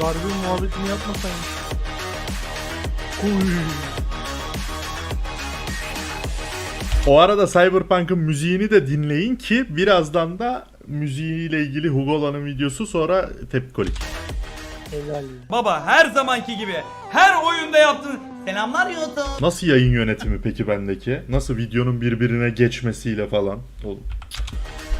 Garbi muhabbetini yapmasaymış. Uy. O arada Cyberpunk'ın müziğini de dinleyin ki birazdan da müziğiyle ilgili Hugo'lanın videosu sonra tepkolik. Helal. Baba her zamanki gibi her oyunda yaptın. Selamlar YouTube. Nasıl yayın yönetimi peki bendeki? Nasıl videonun birbirine geçmesiyle falan? Oğlum.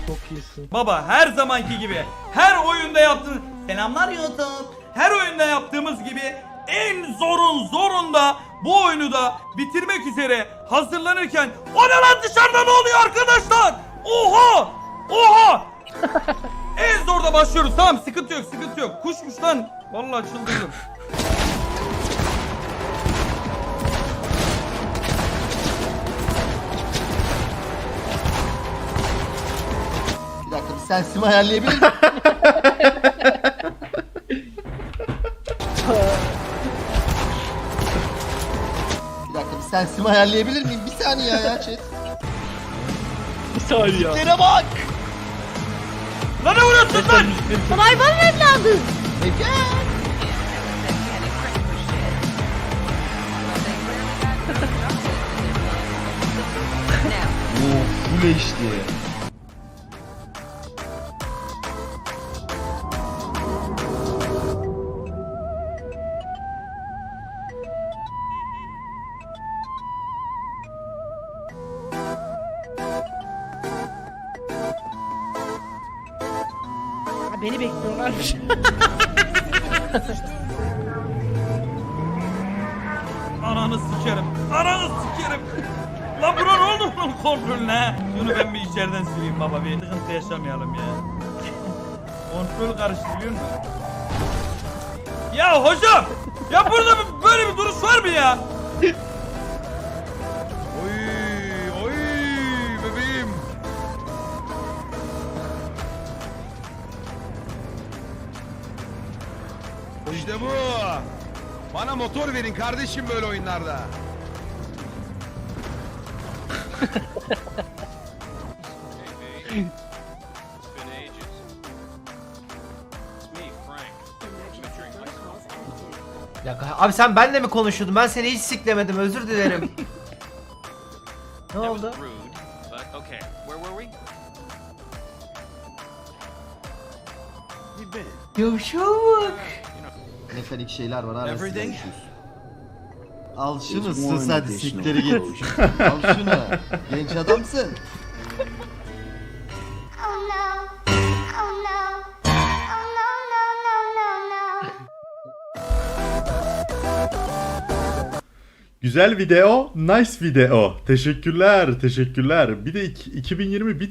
Çok iyisin. Baba her zamanki gibi her oyunda yaptın. Selamlar YouTube. Her oyunda yaptığımız gibi en zorun zorunda bu oyunu da bitirmek üzere hazırlanırken O ne lan dışarıda ne oluyor arkadaşlar? Oha! Oha! en zorda başlıyoruz tamam sıkıntı yok sıkıntı yok. Kuşmuş lan. Vallahi çıldırdım. Bir dakika bir sensim ayarlayabilir miyim? bir dakika bir sensim ayarlayabilir miyim? Bir saniye ya chat. Bir saniye ya. Tere bak! Lan ne vuruyorsun lan? Hayvan evladı. Ege! Oo, full HD. Beni bekliyorlarmış. Ananı sikerim. Ananı sikerim. Lan buna ne oldu bunun kontrolüne? Şunu ben bir içeriden sileyim baba bir sıkıntı yaşamayalım ya. Kontrol karıştı biliyor musun? Ya hocam! Ya burada böyle bir duruş var mı ya? İşte bu. Bana motor verin kardeşim böyle oyunlarda. Dakika. Abi sen benle mi konuşuyordun? Ben seni hiç siklemedim. Özür dilerim. ne oldu? Yavşak. Mekanik şeyler var abi. siz görüşürüz. Al şunu sus hadi sikleri git. Al şunu. Genç adamsın. Oh no. Oh no. Oh no, no, no, no, no. Güzel video, nice video. Teşekkürler, teşekkürler. Bir de iki- 2020 bir tane